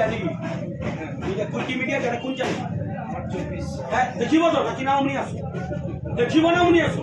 Media নাকি media কুলকি media কেন কোন চ্যানেল? হ্যাঁ দেখিব তো নাকি না উনি আসো। দেখিব না উনি আসো।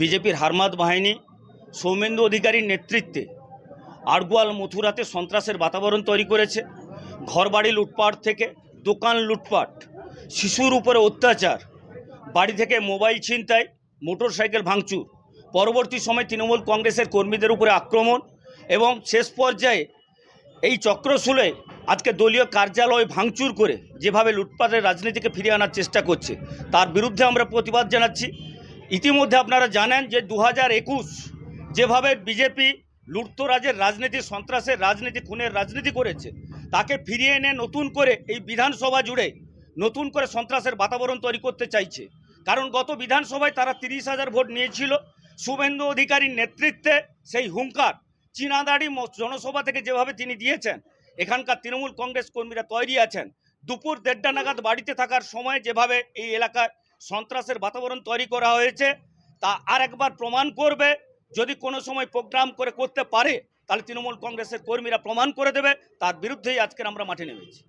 বিজেপির হারমাদ বাহিনী, সৌমেন্দু অধিকারীর নেতৃত্বে আড়গুয়াল মথুরাতে সন্ত্রাসের বাতাবরণ তৈরি করেছে। ঘরবাড়ি লুটপাট থেকে দোকান লুটপাট, শিশুর উপরে অত্যাচার, বাড়ি থেকে মোবাইল ছিনতাই মোটর সাইকেল ভাঙচুর। পরবর্তী সময় তৃণমূল কংগ্রেসের কর্মীদের উপরে আক্রমণ এবং শেষ পর্যায়ে এই চক্রশূলে আজকে দলীয় কার্যালয় ভাঙচুর করে যেভাবে লুটপাটের রাজনীতিকে ফিরিয়ে আনার চেষ্টা করছে, তার বিরুদ্ধে আমরা প্রতিবাদ জানাচ্ছি। ইতিমধ্যে আপনারা জানেন যে দু হাজার একুশ যেভাবে বিজেপি লুটতরাজের রাজনীতি, সন্ত্রাসের রাজনীতি, খুনের রাজনীতি করেছে, তাকে ফিরিয়ে এনে নতুন করে এই বিধানসভা জুড়ে নতুন করে সন্ত্রাসের বাতাবরণ তৈরি করতে চাইছে। কারণ গত বিধানসভায় তারা তিরিশ হাজার ভোট নিয়েছিল। শুভেন্দু অধিকারীর নেতৃত্বে সেই হুঙ্কার চীনাদাড়ি জনসভা থেকে যেভাবে তিনি দিয়েছেন, এখানকার তৃণমূল কংগ্রেস কর্মীরা তৈরি আছেন। দুপুর দেড়টা নাগাদ বাড়িতে থাকার সময় যেভাবে এই এলাকায় সন্ত্রাসের বাতাবরণ তৈরি করা হয়েছে, তা আর একবার প্রমাণ করবে। যদি কোনো সময় প্রোগ্রাম করে করতে পারে, তাহলে তৃণমূল কংগ্রেসের কর্মীরা প্রমাণ করে দেবে, তার বিরুদ্ধেই আজকের আমরা মাঠে নেমেছি?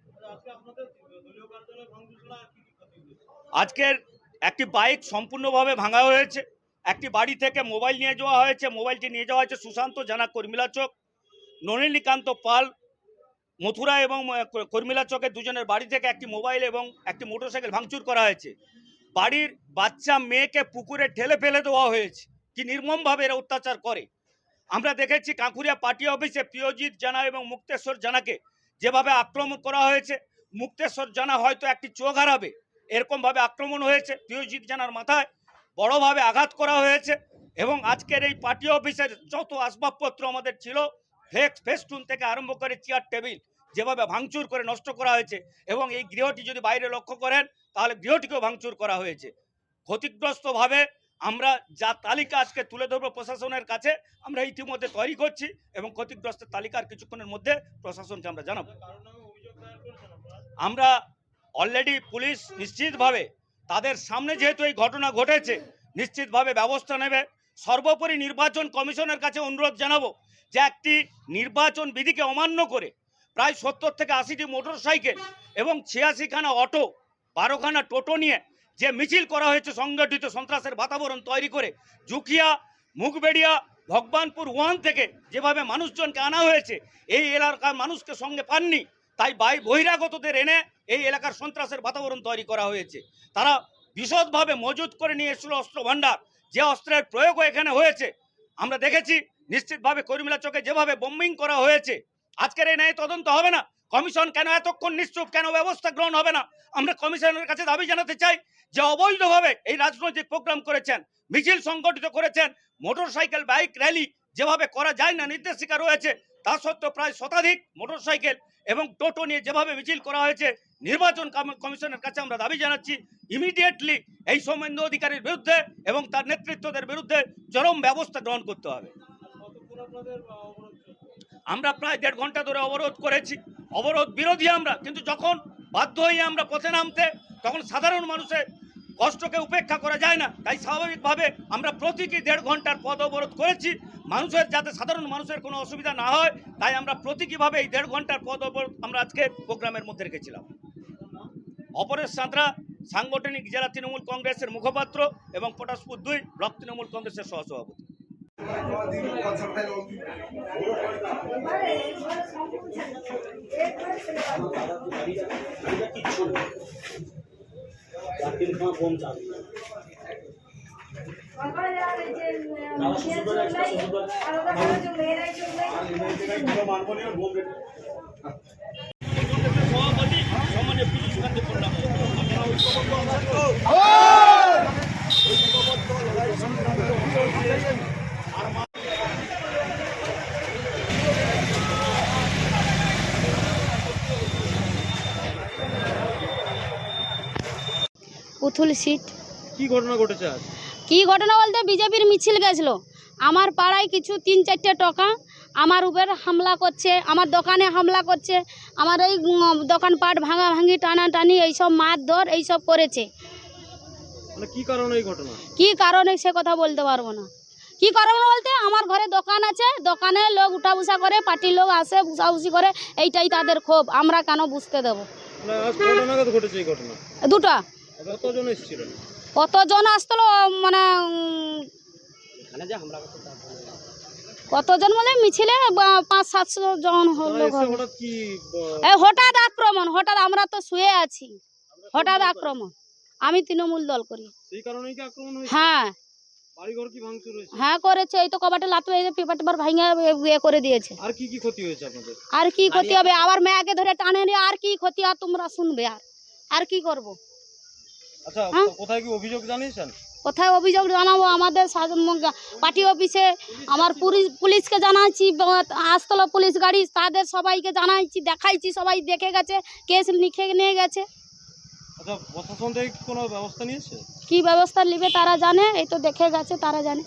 আজকের একটি বাইক সম্পূর্ণভাবে ভাঙা হয়েছে। একটি বাড়ি থেকে মোবাইল নিয়ে যাওয়া হয়েছে। মোবাইলটি নিয়ে যাওয়া হয়েছে সুশান্ত জানা কর্মিলা চক নলিনীকান্ত পাল, মথুরা এবং কর্মিলা চকের দুজনের বাড়ি থেকে একটি মোবাইল এবং একটি মোটরসাইকেল ভাঙচুর করা হয়েছে। বাড়ির বাচ্চা মেয়েকে পুকুরে ঠেলে ফেলে দেওয়া হয়েছে। কি নির্মমভাবে এরা অত্যাচার করে। আমরা দেখেছি কাঁকুরিয়া পার্টি অফিসে প্রিয়জিৎ জানা এবং মুক্তেশ্বর জানাকে যেভাবে আক্রমণ করা হয়েছে, মুক্তেশ্বর জানা হয়তো একটি চোখ হারাবে, এরকমভাবে আক্রমণ হয়েছে প্রিয়জিৎ জানার মাথায়, বড়ভাবে আঘাত করা হয়েছে এবং আজকের এই পার্টি অফিসের যত আসবাবপত্র আমাদের ছিল ফ্লেক্স ফেস্টুন থেকে আরম্ভ করে চেয়ার, টেবিল যেভাবে ভাঙচুর করে নষ্ট করা হয়েছে এবং এই গৃহটি যদি বাইরে লক্ষ্য করেন, তাহলে গৃহটিকেও ভাঙচুর করা হয়েছে। ক্ষতিগ্রস্তভাবে আমরা যা তালিকা আজকে তুলে ধরবো প্রশাসনের কাছে, আমরা ইতিমধ্যে তৈরি করছি এবং ক্ষতিগ্রস্তের তালিকার কিছুক্ষণের মধ্যে প্রশাসনকে আমরা জানাব। আমরা অলরেডি পুলিশ নিশ্চিতভাবে তাদের সামনে যেহেতু এই ঘটনা ঘটেছে, নিশ্চিতভাবে ব্যবস্থা নেবে। সর্বোপরি নির্বাচন কমিশনের কাছে অনুরোধ জানাব যে একটি নির্বাচন বিধিকে অমান্য করে প্রায় সত্তর থেকে আশিটি মোটর সাইকেল এবং ছিয়াশিখানা অটো, বারোখানা টোটো নিয়ে যে মিছিল করা হয়েছে সংগঠিত সন্ত্রাসের বাতাবরণ তৈরি করে জুকিয়া মুখবেড়িয়া, ভগবানপুর ওয়ান থেকে যেভাবে মানুষজনকে আনা হয়েছে, এই এলাকার মানুষকে সঙ্গে পাননি, তাই বাই বহিরাগতদের এনে এই এলাকার সন্ত্রাসের বাতাবরণ তৈরি করা হয়েছে। তারা বিশদভাবে মজুত করে নিয়ে এসেছিল অস্ত্র ভাণ্ডার যে অস্ত্রের প্রয়োগও এখানে হয়েছে। আমরা দেখেছি, নিশ্চিতভাবে কর্মীলা চোখে যেভাবে বোম্বিং করা হয়েছে আজকের এই ন্যায় তদন্ত হবে না। কমিশন কেন এতক্ষণ নিশ্চুপ? কেন ব্যবস্থা গ্রহণ হবে না? আমরা কমিশনের কাছে দাবি জানাতে চাই যে অবৈধভাবে এই রাজনৈতিক প্রোগ্রাম করেছেন, মিছিল সংগঠিত করেছেন মোটর সাইকেল বাইক, র্যালি যেভাবে করা যায় না, নির্দেশিকা রয়েছে, তা সত্ত্বেও প্রায় শতাধিক মোটর সাইকেল এবং টোটো নিয়ে যেভাবে মিছিল করা হয়েছে, নির্বাচন কমিশনের কাছে আমরা দাবি জানাচ্ছি ইমিডিয়েটলি এই সৌমেন্দ্র অধিকারীর বিরুদ্ধে এবং তার নেতৃত্বদের বিরুদ্ধে চরম ব্যবস্থা গ্রহণ করতে হবে কতক্ষণ আপনাদের আহ, অবরোধ চলবে? আমরা প্রায় দেড় ঘণ্টা ধরে অবরোধ করেছি। অবরোধ বিরোধী আমরা, কিন্তু যখন বাধ্য হয়ে আমরা পথে নামতে, তখন সাধারণ মানুষের কষ্টকে উপেক্ষা করা যায় না। তাই স্বাভাবিকভাবে আমরা প্রতীকী দেড় ঘণ্টার পথ অবরোধ করেছি। মানুষের যাতে সাধারণ মানুষের কোনো অসুবিধা না হয়, তাই আমরা প্রতীকীভাবে এই দেড় ঘণ্টার পথ অবরোধ আমরা আজকে প্রোগ্রামের মধ্যে রেখেছিলাম। অপরেশ সাঁতরা, সাংগঠনিক জেলা তৃণমূল কংগ্রেসের মুখপাত্র এবং পটাশপুর দুই ব্লক তৃণমূল কংগ্রেসের সহসভাপতি। চার দিন বোম চালু সভাপতি সম্মানে পুলিশ সুকান্ত পণ্ডা পুতুল সিট। কি ঘটনা ঘটেছে আজ? কি ঘটনা বলতে বিজেপির মিছিল গেছিল। আমার পাড়ায় কিছু তিন চারটে টাকা আমার উপর হামলা করছে আমার দোকানে হামলা করছে আমার এই উম, দোকানপাট ভাঙা ভাঙি টানা টানি এইসব মারধর এইসব করেছে। মানে কি কারণে এই ঘটনা? কি কারণে সে কথা বলতে পারব না। কি কারণ বলতে আমার ঘরে দোকান আছে দোকানে লোক উঠা বসা করে পার্টির লোক আসে বসাবসি করে এইটাই তাদের ক্ষোভ আমরা কেন বুঝতে দেবো? মানে এই দুটা। কতজন কতজন আসতো মানে কতজন বলে মিছিলে পাঁচ সাতশো জন হবে হঠাৎ আক্রমণ হঠাৎ আমরা তো শুয়ে আছি। হঠাৎ আক্রমণ। আমি তৃণমূল দল করি। সেই কারণেই কি আক্রমণ হয়েছে? হ্যাঁ। হ্যাঁ করেছে। এই তো কবাটে লাতু এই পেপার টেপার ভাঙে ইয়ে করে দিয়েছে। আর কি কি ক্ষতি হয়েছে আপনাদের? আর কি ক্ষতি হবে? আবার মেয়াকে ধরে টানে নিয়ে আর কি ক্ষতি? আর তোমরা শুনবে আর। আর কি করব? আচ্ছা হ্যাঁ? কোথায় কি অভিযোগ জানিয়েছেন? কোথায় অভিযোগ জানাব? আমাদের পার্টি অফিসে আমার পুলিশ পুলিশকে জানাইছি আসতলা পুলিশ গাড়ি তাদের সবাইকে জানাইছি দেখাইছি সবাই দেখে গেছে কেস লিখে নিয়ে গেছে। আচ্ছা প্রশাসন থেকে কোনো ব্যবস্থা নিয়েছে? কি ব্যবস্থা নেবে তারা জানে এই তো দেখে গেছে তারা জানে।